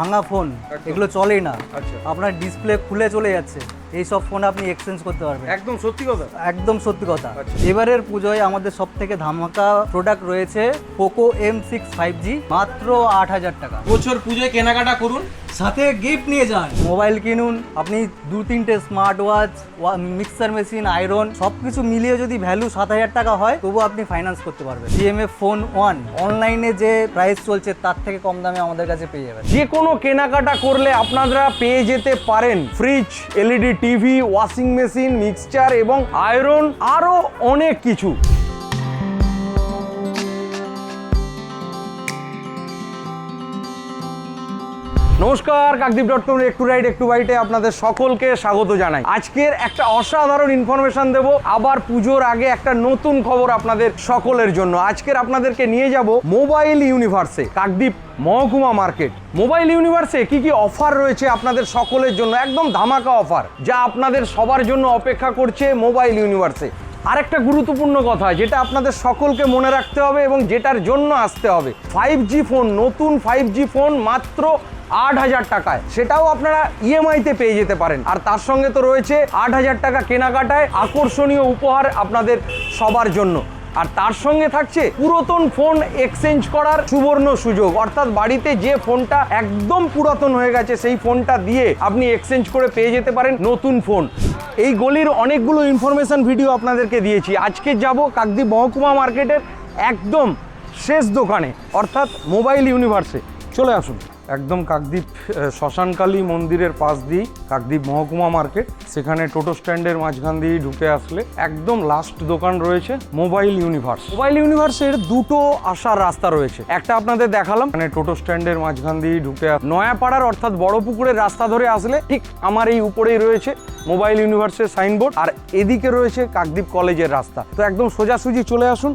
ভাঙা ফোন এগুলো চলেই না। আচ্ছা। আপনার ডিসপ্লে খুলে চলে যাচ্ছে। এই সব ফোন আপনি এক্সচেঞ্জ করতে পারবেন। একদম সত্যি কথা? একদম সত্যি কথা। আচ্ছা। এবারের পুজোয় আমাদের সব থেকে ধামাকা প্রোডাক্ট রয়েছে Poco M six five G মাত্র আট হাজার টাকা। বছর পুজোয় কেনাকাটা করুন সাথে গিফট নিয়ে যান। মোবাইল কিনুন আপনি দু তিনটে smart watch mixer machine iron সব কিছু মিলিয়ে যদি ভ্যালু সাত হাজার টাকা হয় তবু আপনি ফাইন্যান্স করতে পারবেন। জিএমএ ফোন ওয়ান অনলাইনে যে প্রাইস চলছে তার থেকে কম দামে আমাদের কাছে পেয়ে যাবেন। যে কোনো কেনাকাটা করলে আপনারা পেয়ে যেতে পারেন fridge LED TV, washing machine, mixture এবং আয়রন আরও অনেক কিছু। নমস্কার কাকদীপ ডট কম একটু রাইড একটু বাইটে আপনাদের সকলকে স্বাগত জানাই। আজকের একটা অসাধারণ ইনফরমেশন দেব। আবার পুজোর আগে একটা নতুন খবর আপনাদের সকলের জন্য। আজকের আপনাদেরকে নিয়ে যাব মোবাইল ইউনিভার্সে কাকদ্বীপ মহকুমা মার্কেট। মোবাইল ইউনিভার্সে কি কি অফার রয়েছে আপনাদের সকলের জন্য? একদম ধামাকা অফার, যা আপনাদের সবার জন্য অপেক্ষা করছে মোবাইল ইউনিভার্সে। আরেকটা গুরুত্বপূর্ণ কথা, যেটা আপনাদের সকলকে মনে রাখতে হবে এবং যেটার জন্য আসতে হবে। ফাইভ জি ফোন নতুন ফাইভ জি ফোন মাত্র আট হাজার টাকায়। সেটাও আপনারা ইএমআইতে পেয়ে যেতে পারেন। আর তার সঙ্গে তো রয়েছে আট হাজার টাকা কেনাকাটায় আকর্ষণীয় উপহার আপনাদের সবার জন্য। আর তার সঙ্গে থাকছে পুরাতন ফোন এক্সচেঞ্জ করার সুবর্ণ সুযোগ। অর্থাৎ বাড়িতে যে ফোনটা একদম পুরাতন হয়ে গেছে, সেই ফোনটা দিয়ে আপনি এক্সচেঞ্জ করে পেয়ে যেতে পারেন নতুন ফোন। এই গলির অনেকগুলো ইনফরমেশন ভিডিও আপনাদেরকে দিয়েছি। আজকে যাব কাকদ্বীপ মহকুমা মার্কেটের একদম শেষ দোকানে, অর্থাৎ মোবাইল ইউনিভার্সে চলে আসুন। একদম কাকদ্বীপ শ্মশানকালী মন্দিরের পাশ দিয়েই কাকদ্বীপ মহকুমা মার্কেট। সেখানে টোটো স্ট্যান্ডের মাঝখান দিয়ে ঢুকে আসলে একদম লাস্ট দোকান রয়েছে মোবাইল ইউনিভার্স মোবাইল ইউনিভার্সের দুটো আসার রাস্তা রয়েছে। একটা আপনাদের দেখালাম মানে টোটো স্ট্যান্ডের মাঝখান দিয়ে ঢুকে নয়াপাড়ার অর্থাৎ বড় পুকুরের রাস্তা ধরে আসলে ঠিক আমার এই উপরেই রয়েছে মোবাইল ইউনিভার্সের সাইনবোর্ড আর এদিকে রয়েছে কাকদ্বীপ কলেজের রাস্তা। তো একদম সোজাসুজি চলে আসুন।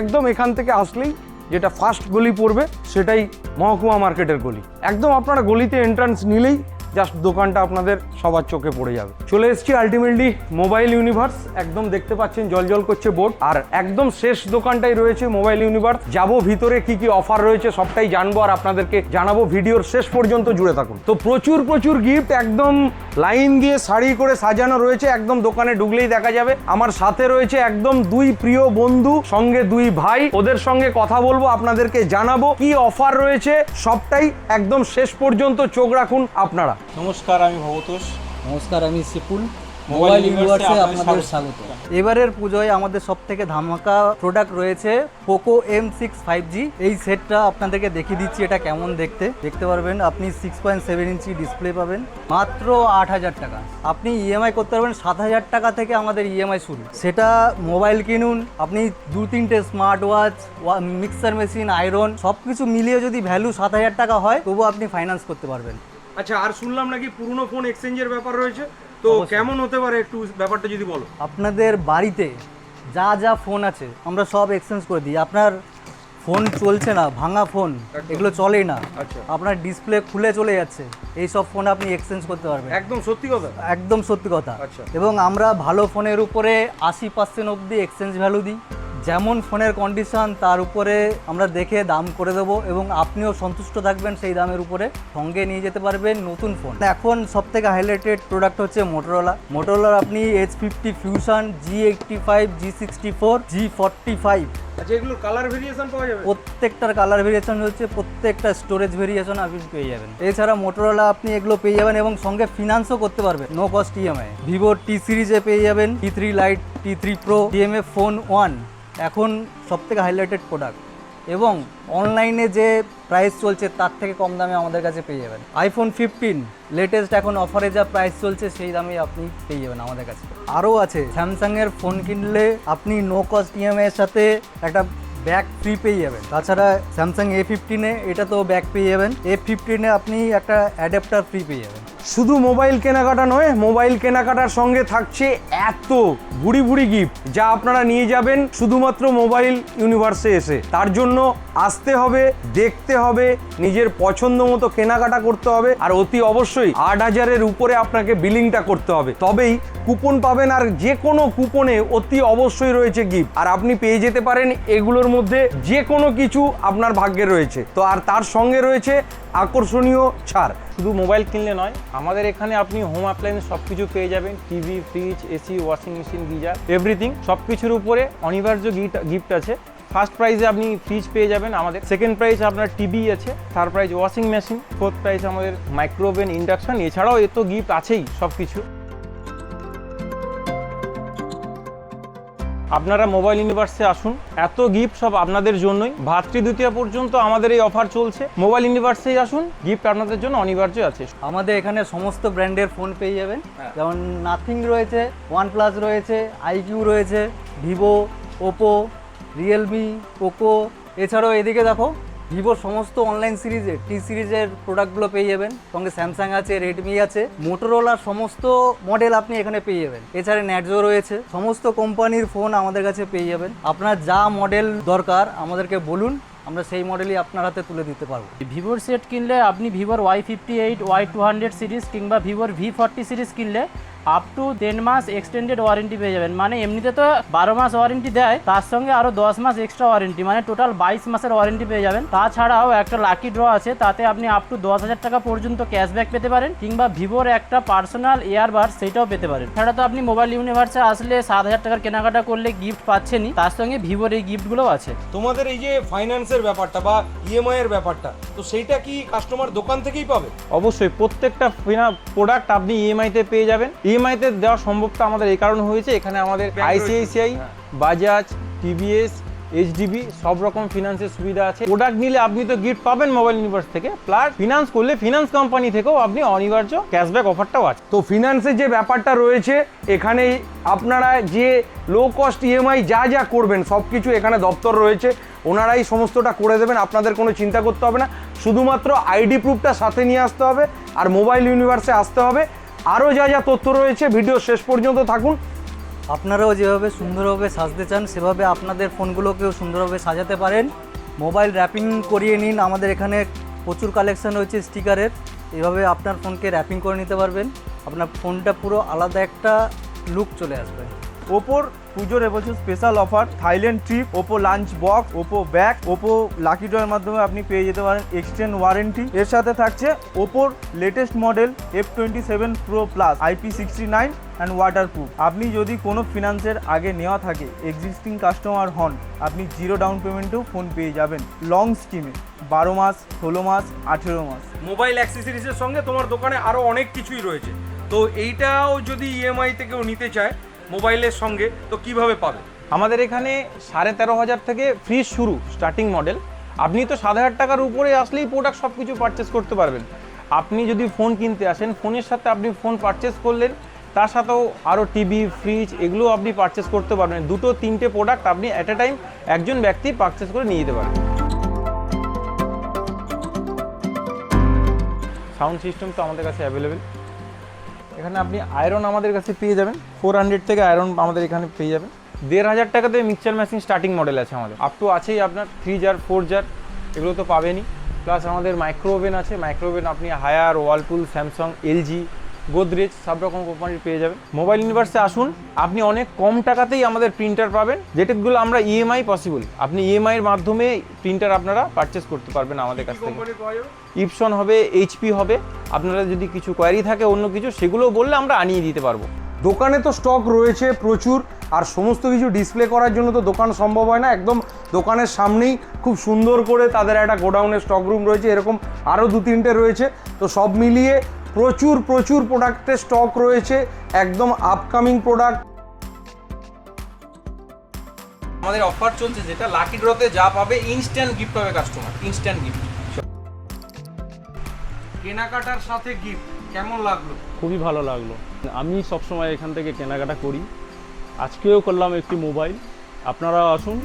একদম এখান থেকে আসলেই যেটা ফার্স্ট গলি পড়বে সেটাই মহকুমা মার্কেটের গলি। একদম আপনারা গলিতে এন্ট্রান্স নিলেই জাস্ট দোকানটা আপনাদের সবার চোখে পড়ে যাবে। চলে এসেছি আলটিমেটলি মোবাইল ইউনিভার্স একদম দেখতে পাচ্ছেন জল জল করছে বোর্ড আর একদম শেষ দোকানটাই রয়েছে মোবাইল ইউনিভার্স যাব ভিতরে কি কি অফার রয়েছে সবটাই জানব আর আপনাদেরকে জানাব ভিডিওর শেষ পর্যন্ত জুড়ে থাকুন। তো প্রচুর প্রচুর গিফট একদম লাইন দিয়ে শাড়ি করে সাজানো রয়েছে, একদম দোকানে ঢুকলেই দেখা যাবে। আমার সাথে রয়েছে একদম দুই প্রিয় বন্ধু, সঙ্গে দুই ভাই। ওদের সঙ্গে কথা বলব, আপনাদেরকে জানাব কি অফার রয়েছে। সবটাই একদম শেষ পর্যন্ত চোখ রাখুন আপনারা। নমস্কার আমি ভবতোষ। নমস্কার আমি সিপুল মোবাইল ইউনিভার্সে আপনাদের স্বাগত। স্বাগত। এবারের পুজোয় আমাদের সব থেকে ধামাকা প্রোডাক্ট রয়েছে Poco M six five G এই সেটটা আপনাদেরকে দেখিয়ে দিচ্ছি এটা কেমন দেখতে। দেখতে পারবেন আপনি six point seven inch display পাবেন। মাত্র আট হাজার টাকা। আপনি ইএমআই করতে পারবেন সাত হাজার টাকা থেকে আমাদের ইএমআই শুরু। সেটা মোবাইল কিনুন আপনি দু তিনটে smart watch mixer machine iron সব কিছু মিলিয়ে যদি ভ্যালু সাত হাজার টাকা হয় তবু আপনি ফাইন্যান্স করতে পারবেন। আচ্ছা আর শুনলাম নাকি পুরনো ফোন এক্সচেঞ্জের ব্যাপার রয়েছে। তো কেমন হতে পারে একটু ব্যাপারটা যদি বলো? আপনাদের বাড়িতে যা যা ফোন আছে আমরা সব এক্সচেঞ্জ করে দিই। আপনার ফোন চলছে না ভাঙা ফোন এগুলো চলেই না। আচ্ছা। আপনার ডিসপ্লে খুলে চলে যাচ্ছে। এই সব ফোন আপনি এক্সচেঞ্জ করতে পারবেন। একদম সত্যি কথা? একদম সত্যি কথা। আচ্ছা। এবং আমরা ভালো ফোনের উপরে আশি পার্সেন্ট অবধি এক্সচেঞ্জ ভ্যালু দিই। যেমন ফোনের কন্ডিশন তার উপরে আমরা দেখে দাম করে দেবো এবং আপনিও সন্তুষ্ট থাকবেন সেই দামের উপরে সঙ্গে নিয়ে যেতে পারবেন নতুন ফোন এখন সব থেকে হাইলাইটেড প্রোডাক্ট হচ্ছে মোটোরোলা মোটোরোলার আপনি H fifty fusion G eighty five G sixty four G forty five এগুলোর কালার ভেরিয়েশন পাওয়া যাবে? প্রত্যেকটার কালার ভেরিয়েশন হচ্ছে প্রত্যেকটা স্টোরেজ ভেরিয়েশন আপনি পেয়ে যাবেন। এছাড়া মোটোরোলা আপনি এগুলো পেয়ে যাবেন এবং সঙ্গে ফিনান্সও করতে পারবেন no cost EMI Vivo T সিরিজে পেয়ে যাবেন T three lite T three pro DMA phone one এখন সব থেকে হাইলাইটেড প্রোডাক্ট এবং অনলাইনে যে প্রাইস চলছে তার থেকে কম দামে আমাদের কাছে পেয়ে যাবেন। আইফোন ফিফটিন লেটেস্ট এখন অফারে যা প্রাইস চলছে সেই দামে আপনি পেয়ে যাবেন আমাদের কাছে। আরও আছে স্যামসাংয়ের ফোন কিনলে আপনি নো কস্ট ইএমআই এর সাথে একটা ব্যাক ফ্রি পেয়ে যাবেন। তাছাড়া স্যামসাং এ ফিফটিনে এটা তো ব্যাক পেয়ে যাবেন। এ ফিফটিনে আপনি একটা অ্যাডাপ্টার ফ্রি পেয়ে যাবেন। শুধু মোবাইল কেনাকাটা নয়, মোবাইল কেনাকাটার সঙ্গে থাকছে এত ভুড়ি বুড়ি গিফট যা আপনারা নিয়ে যাবেন শুধুমাত্র মোবাইল ইউনিভার্সে এসে। তার জন্য আসতে হবে, দেখতে হবে, নিজের পছন্দ মতো কেনাকাটা করতে হবে, আর অতি অবশ্যই আট হাজারের উপরে আপনাকে বিলিংটা করতে হবে। তবেই কুপন পাবেন আর যে কোনো কুপনে অতি অবশ্যই রয়েছে গিফট আর আপনি পেয়ে যেতে পারেন এগুলোর মধ্যে যে কোনো কিছু আপনার ভাগ্যে রয়েছে। তো আর তার সঙ্গে রয়েছে আকর্ষণীয় ছাড়। শুধু মোবাইল কিনলে নয়, আমাদের এখানে আপনি হোম অ্যাপ্লায়েন্স সব কিছু পেয়ে যাবেন। TV fridge AC washing machine geyser everything সব কিছুর উপরে অনিবার্য গিফট আছে। ফার্স্ট প্রাইজে আপনি ফ্রিজ পেয়ে যাবেন আমাদের। সেকেন্ড প্রাইজ আপনার টিভি আছে। Third prize washing machine fourth prize আমাদের মাইক্রোওভেন ইন্ডাকশন এছাড়াও এত গিফট আছেই সব কিছু আপনারা মোবাইল ইউনিভার্সে আসুন। এত গিফট সব আপনাদের জন্যই। ভাতৃ দ্বিতীয় পর্যন্ত আমাদের এই অফার চলছে। মোবাইল ইউনিভার্সে আসুন। গিফট আপনাদের জন্য অনিবার্য আছে। আমাদের এখানে সমস্ত ব্র্যান্ডের ফোন পেয়ে যাবেন। যেমন নাথিং রয়েছে ওয়ান প্লাস রয়েছে আইকিউ রয়েছে ভিভো ওপো রিয়েলমি পোকো এছাড়াও এদিকে দেখো ভিভোর সমস্ত অনলাইন সিরিজে টি সিরিজের প্রোডাক্টগুলো পেয়ে যাবেন। সঙ্গে স্যামসাং আছে রেডমি আছে। মোটোরোলার সমস্ত মডেল আপনি এখানে পেয়ে যাবেন। এছাড়া ন্যাটজো রয়েছে। সমস্ত কোম্পানির ফোন আমাদের কাছে পেয়ে যাবেন। আপনার যা মডেল দরকার, আমাদেরকে বলুন, আমরা সেই মডেলই আপনার হাতে তুলে দিতে পারব। ভিভোর সেট কিনলে আপনি ভিভোর Y fifty eight Y two hundred series কিংবা ভিভোর ভি ফর্টি সিরিজ কিনলে আপ টু দেড় মাস এক্সটেন্ডেড ওয়ারেন্টি পেয়ে যাবেন। মানে এমনিতে তো বারো মাস ওয়ারেন্টি দেয় তার সঙ্গে আরও দশ মাস এক্সট্রা ওয়ারেন্টি মানে টোটাল বাইশ মাসের ওয়ারেন্টি পেয়ে যাবেন। তাছাড়াও একটা লাকি ড্র আছে তাতে আপনি আপ টু দশ হাজার টাকা পর্যন্ত ক্যাশব্যাক পেতে পারেন কিংবা ভিভোর একটা পার্সোনাল ইয়ারবার সেটাও পেতে পারেন। ছাড়া তো আপনি মোবাইল ইউনিভার্সে আসলে সাত হাজার টাকার কেনাকাটা করলে গিফট পাচ্ছেনই তার সঙ্গে ভিভোর এই গিফটগুলোও আছে। তোমাদের এই যে ফাইন্যান্সের ব্যাপারটা বা ইএমআই এর ব্যাপারটা তো সেইটা কি কাস্টমার দোকান থেকেই পাবে? অবশ্যই প্রত্যেকটা প্রোডাক্ট আপনি ইএমআইতে পেয়ে যাবেন। ইএমআইতে দেওয়া সম্ভবটা আমাদের এই কারণে হয়েছে। এখানে আমাদের আইসিআইসিআই বাজাজ টিভিএস এইচডিবি সব রকম ফিনান্সের সুবিধা আছে। প্রোডাক্ট নিলে আপনি তো গিফট পাবেন মোবাইল ইউনিভার্স থেকে। প্লাস ফিনান্স করলে ফিনান্স কোম্পানি থেকেও আপনি অনিবার্য ক্যাশব্যাক অফারটাও আছে। তো ফিনান্সের যে ব্যাপারটা রয়েছে এখানে আপনারা যে লো কস্ট ইএমআই যা যা করবেন সব কিছু এখানে দপ্তর রয়েছে। ওনারাই সমস্তটা করে দেবেন আপনাদের কোনো চিন্তা করতে হবে না। শুধুমাত্র আইডি প্রুফটা সাথে নিয়ে আসতে হবে আর মোবাইল ইউনিভার্সে আসতে হবে। আরও যা যা তথ্য রয়েছে, ভিডিও শেষ পর্যন্ত থাকুন। আপনারাও যেভাবে সুন্দরভাবে সাজতে চান, সেভাবে আপনাদের ফোনগুলোকেও সুন্দরভাবে সাজাতে পারেন। মোবাইল র্যাপিং করিয়ে নিন, আমাদের এখানে প্রচুর কালেকশন রয়েছে স্টিকারের। এভাবে আপনার ফোনকে র্যাপিং করে নিতে পারবেন। আপনার ফোনটা পুরো আলাদা একটা লুক চলে আসবে। ওপোর পুজোর এবছর special offer Thailand trip Oppo lunch box Oppo bag Oppo lucky ড্রয়ের মাধ্যমে আপনি পেয়ে যেতে পারেন এক্সটেন্ড ওয়ারেন্টি এর সাথে থাকছে ওপোর latest model F twenty seven pro plus IP sixty nine and waterproof আপনি যদি কোনো ফিনান্সের আগে নেওয়া থাকে এক্সিস্টিং কাস্টমার হন, আপনি জিরো ডাউন পেমেন্টেও ফোন পেয়ে যাবেন। লং স্কিমে বারো মাস, ষোলো মাস, আঠেরো মাস। মোবাইল অ্যাক্সেসরিজের সঙ্গে তোমার দোকানে আরও অনেক কিছুই রয়েছে। তো এইটাও যদি ইএমআই থেকেও নিতে চায় মোবাইলের সঙ্গে, তো কীভাবে পাবে? আমাদের এখানে সাড়ে তেরো হাজার থেকে ফ্রিজ শুরু স্টার্টিং মডেল আপনি তো সাত হাজার টাকার উপরে আসলেই প্রোডাক্ট সব কিছু পারচেস করতে পারবেন। আপনি যদি ফোন কিনতে আসেন ফোনের সাথে আপনি ফোন পারচেস করলেন, তার সাথেও আরও টিভি ফ্রিজ এগুলো আপনি পারচেস করতে পারবেন। দুটো, তিনটে প্রোডাক্ট আপনি অ্যাট এ টাইম একজন ব্যক্তি পারচেস করে নিয়ে যেতে পারবেন। সাউন্ড সিস্টেম তো আমাদের কাছে অ্যাভেলেবেল এখানে আপনি আয়রন আমাদের কাছে পেয়ে যাবেন। ফোর হান্ড্রেড থেকে আয়রন আমাদের এখানে পেয়ে যাবেন। দেড় হাজার টাকাতে মিক্সচার মেশিন স্টার্টিং মডেল আছে আমাদের। আপ টু আছেই আপনার থ্রি জার ফোর জার এগুলো তো পাবেনই। প্লাস আমাদের মাইক্রো ওভেন আছে। মাইক্রো ওভেন আপনি Haier Whirlpool Samsung LG Godrej সব রকম কোম্পানির পেয়ে যাবেন। মোবাইল ইউনিভার্সে আসুন আপনি অনেক কম টাকাতেই আমাদের প্রিন্টার পাবেন যেটাগুলো আমরা ইএমআই পসিবল আপনি ইএমআই এর মাধ্যমে প্রিন্টার আপনারা পারচেস করতে পারবেন আমাদের কাছ থেকে। ইপসন হবে এইচপি হবে আপনারা যদি কিছু কোয়ারি থাকে অন্য কিছু সেগুলো বললে আমরা আনিয়ে দিতে পারব। দোকানে তো স্টক রয়েছে প্রচুর আর সমস্ত কিছু ডিসপ্লে করার জন্য তো দোকান সম্ভব হয় না। একদম দোকানের সামনেই খুব সুন্দর করে তাদের একটা গোডাউনের স্টক রুম রয়েছে এরকম আরও দু তিনটে রয়েছে। তো সব মিলিয়ে প্রচুর প্রচুর প্রোডাক্টের স্টক রয়েছে একদম আপকামিং প্রোডাক্ট আমাদের অফার চলছে যেটা লাকি ড্রতে যা পাবে ইনস্ট্যান্ট গিফট পাবে কাস্টমার ইনস্ট্যান্ট গিফট কেনাকাটার সাথে গিফট কেমন লাগল? খুবই ভালো লাগল। আমি সবসময় এখান থেকে কেনাকাটা করি। আজকেও করলাম একটি মোবাইল আপনারাও আসুন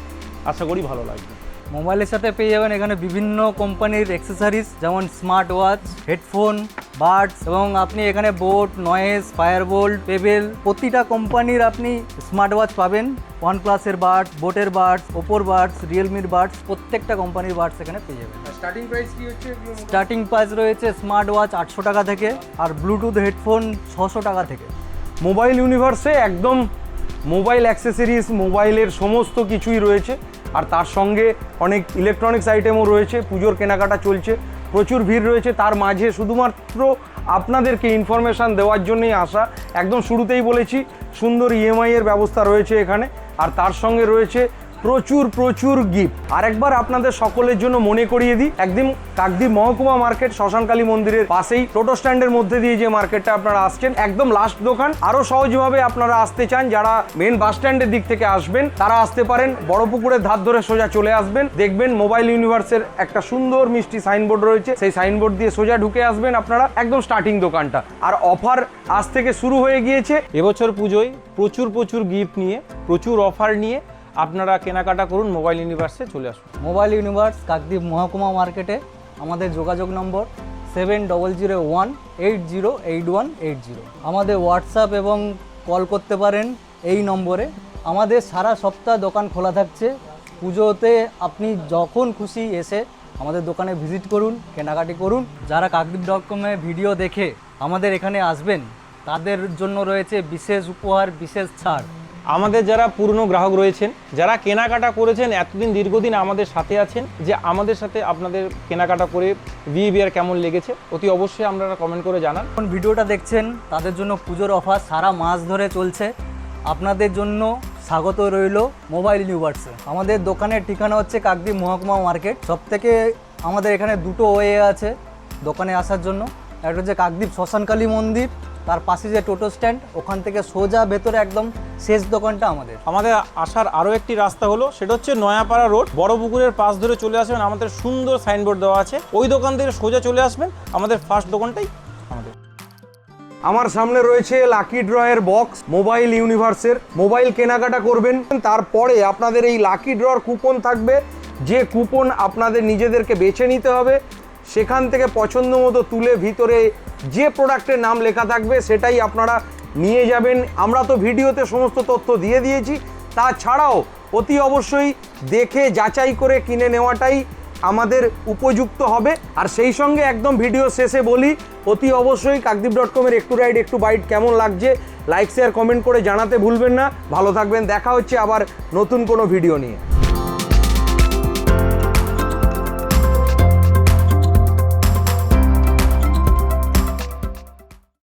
আশা করি ভালো লাগবে। মোবাইলের সাথে পেয়ে যাবেন এখানে বিভিন্ন কোম্পানির অ্যাক্সেসরিজ যেমন স্মার্ট ওয়াচ হেডফোন বার্ডস এবং আপনি এখানে বোট নয়েজ ফায়ারবোল্ট পেবেল প্রতিটা কোম্পানির আপনি স্মার্ট ওয়াচ পাবেন। ওয়ান প্লাসের বাডস বোটের বার্ডস ওপোর বার্ডস রিয়েলমির বাডস প্রত্যেকটা কোম্পানির বার্ডস এখানে পেয়ে যাবেন। স্টার্টিং প্রাইস কি হচ্ছে? স্টার্টিং প্রাইস রয়েছে স্মার্ট ওয়াচ আটশো টাকা থেকে আর ব্লুটুথ হেডফোন ছশো টাকা থেকে। মোবাইল ইউনিভার্সে একদম মোবাইল অ্যাক্সেসরিজ মোবাইলের সমস্ত কিছুই রয়েছে। আর তার সঙ্গে অনেক ইলেকট্রনিক্স আইটেমও রয়েছে, পুজোর কেনাকাটা চলছে, প্রচুর ভিড় রয়েছে। তার মাঝে শুধুমাত্র আপনাদেরকে ইনফরমেশান দেওয়ার জন্যই আসা। একদম শুরুতেই বলেছি, সুন্দর ইএমআই এর ব্যবস্থা রয়েছে এখানে। আর তার সঙ্গে রয়েছে প্রচুর প্রচুর গিফট আরেকবার আপনাদের সকলের জন্য মনে করিয়ে দিই, একদিন কাকদ্বীপ মহকুমা মার্কেট শ্মশানকালী মন্দিরের পাশেই টোটো স্ট্যান্ডের মধ্যে দিয়ে যে মার্কেটটা আপনারা আসছেন, একদম লাস্ট দোকান। আরও সহজভাবে আপনারা আসতে চান, যারা মেন বাস স্ট্যান্ডের দিক থেকে আসবেন, তারা আসতে পারেন। বড় পুকুরের ধার ধরে সোজা চলে আসবেন। দেখবেন মোবাইল ইউনিভার্সের একটা সুন্দর মিষ্টি সাইনবোর্ড রয়েছে। সেই সাইনবোর্ড দিয়ে সোজা ঢুকে আসবেন আপনারা, একদম স্টার্টিং দোকানটা। আর অফার আজ থেকে শুরু হয়ে গিয়েছে। এবছর পুজোয় প্রচুর প্রচুর গিফট নিয়ে, প্রচুর অফার নিয়ে আপনারা কেনাকাটা করুন মোবাইল ইউনিভার্সে চলে আসুন। মোবাইল ইউনিভার্স কাকদ্বীপ মহকুমা মার্কেটে আমাদের যোগাযোগ নম্বর seven double zero one eight zero eight one eight zero. আমাদের হোয়াটসঅ্যাপ এবং কল করতে পারেন এই নম্বরে। আমাদের সারা সপ্তাহ দোকান খোলা থাকছে। পুজোতে আপনি যখন খুশি এসে আমাদের দোকানে ভিজিট করুন, কেনাকাটি করুন। যারা কাকদ্বীপ ডট কমে ভিডিও দেখে আমাদের এখানে আসবেন, তাদের জন্য রয়েছে বিশেষ উপহার, বিশেষ ছাড়। আমাদের যারা পুরনো গ্রাহক রয়েছেন, যারা কেনাকাটা করেছেন, এতদিন দীর্ঘদিন আমাদের সাথে আছেন, যে আমাদের সাথে আপনাদের কেনাকাটা করে বিহেভিয়ার কেমন লেগেছে, অতি অবশ্যই আপনারা কমেন্ট করে জানান। এখন ভিডিওটা দেখছেন, তাদের জন্য পুজোর অফার সারা মাস ধরে চলছে। আপনাদের জন্য স্বাগত রইল মোবাইল ইউনিভার্সে। আমাদের দোকানের ঠিকানা হচ্ছে কাকদ্বীপ মহকুমা মার্কেট। সব থেকে আমাদের এখানে দুটো ওয়ে আছে দোকানে আসার জন্য। একটা হচ্ছে কাকদ্বীপ শ্মশানকালী মন্দির তার পাশে যে টোটো স্ট্যান্ড ওখান থেকে সোজা ভেতরে একদম শেষ দোকানটা আমাদের। আমাদের আসার আরও একটি রাস্তা হলো সেটা হচ্ছে নয়াপাড়া রোড। বড় পুকুরের পাশ ধরে চলে আসবেন আমাদের সুন্দর সাইনবোর্ড দেওয়া আছে। ওই দোকান থেকে সোজা চলে আসবেন আমাদের ফার্স্ট দোকানটাই আমাদের। আমার সামনে রয়েছে লাকি ড্রয়ের বক্স মোবাইল ইউনিভার্সের মোবাইল কেনাকাটা করবেন তারপরে আপনাদের এই লাকি ড্রর কুপন থাকবে। যে কুপন আপনাদের নিজেদেরকে বেছে নিতে হবে সেখান থেকে পছন্দ মতো তুলে ভিতরে যে প্রোডাক্টের নাম লেখা থাকবে সেটাই আপনারা নিয়ে যাবেন। আমরা তো ভিডিওতে সমস্ত তথ্য দিয়ে দিয়েছি। তাছাড়াও অতি অবশ্যই দেখে যাচাই করে কিনে নেওয়াটাই আমাদের উপযুক্ত হবে। আর সেই সঙ্গে একদম ভিডিও শেষে বলি, অতি অবশ্যই কাকদীপ ডট কমের একটু রাইড একটু বাইট কেমন লাগছে লাইক শেয়ার কমেন্ট করে জানাতে ভুলবেন না। ভালো থাকবেন, দেখা হচ্ছে আবার নতুন কোনো ভিডিও নিয়ে।